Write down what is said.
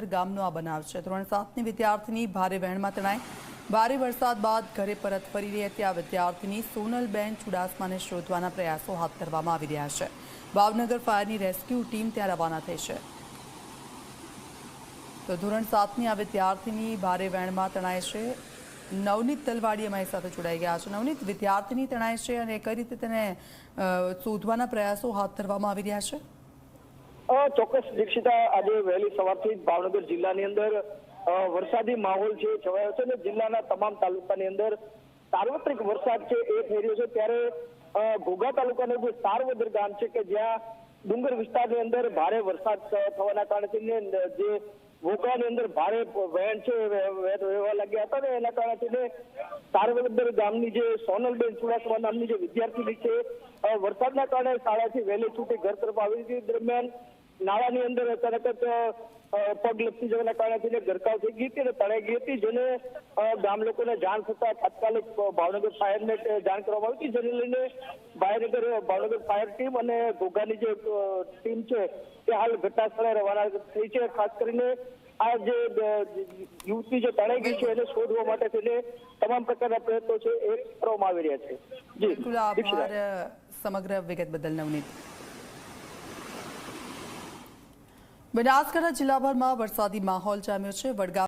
ગામનો આ બનાવ છે. ધોરણ સાતની વિદ્યાર્થીની ભારે વહેણમાં તણાઈ ભારે વરસાદ બાદ ઘરે પરત ફરી રહી હતી. આ વિદ્યાર્થીની સોનલબેન ચુડાસમાને શોધવાના પ્રયાસો હાથ ધરવામાં આવી રહ્યા છે. ભાવનગર ફાયરની રેસ્ક્યુ ટીમ ત્યાં રવાના થઈ છે. તો ધોરણ સાતની આ વિદ્યાર્થીની ભારે વહેણમાં તણાય છે. નવનીત તલવાડી અમારી સાથે જોડાઈ ગયા છે. નવનીત, વિદ્યાર્થીની તણાય છે અને કઈ રીતે તેને શોધવાના પ્રયાસો હાથ ધરવામાં આવી રહ્યા છે? ચોક્કસ દીક્ષિતા, આજે વહેલી સવારથી ભાવનગર જિલ્લાની અંદર વરસાદી માહોલ છે છવાયો છે અને જિલ્લાના તમામ તાલુકાની અંદર સાર્વત્રિક વરસાદ છે એ થઈ રહ્યો છે, ત્યારે ઘોઘા તાલુકાનું જે સારવદર ગામ છે કે જ્યાં ડુંગર વિસ્તારની અંદર ભારે વરસાદ થવાના કારણે જે ઘોઘાની અંદર ભારે વહેણ છે વહેવા લાગ્યા હતા ને એના કારણે સારવદર ગામની જે સોનલબેન ચુડાસમા નામની જે વિદ્યાર્થીની છે વરસાદના કારણે શાળાથી વહેલી છૂટી ઘર તરફ આવી હતી. દરમિયાન નાળાની અંદર અચાનક જ પગ લપસી જવાના કારણે થઈને ગરકાવ થઈ ગઈ હતી અને તણાઈ ગઈ હતી જેને ગામ લોકોને જાણ થતા તાત્કાલિક ભાવનગર ફાયરને જાણ કરવામાં આવી હતી જેને લઈને ભાવનગર ભાવનગર ફાયર ટીમ અને ઘોઘાની જે ટીમ છે તે હાલ ઘટના સ્થળે રવાના થઈ છે. ખાસ કરીને આ જે યુવતી જે તણાઈ ગઈ છે એને શોધવા માટે થઈને તમામ પ્રકારના પ્રયત્નો છે એ કરવામાં આવી રહ્યા છે. જી સમગ્ર વિગત બદલ નવનીત. બનાસકાંઠા જિલ્લાભરમાં વરસાદી માહોલ જામ્યો છે. વડગામ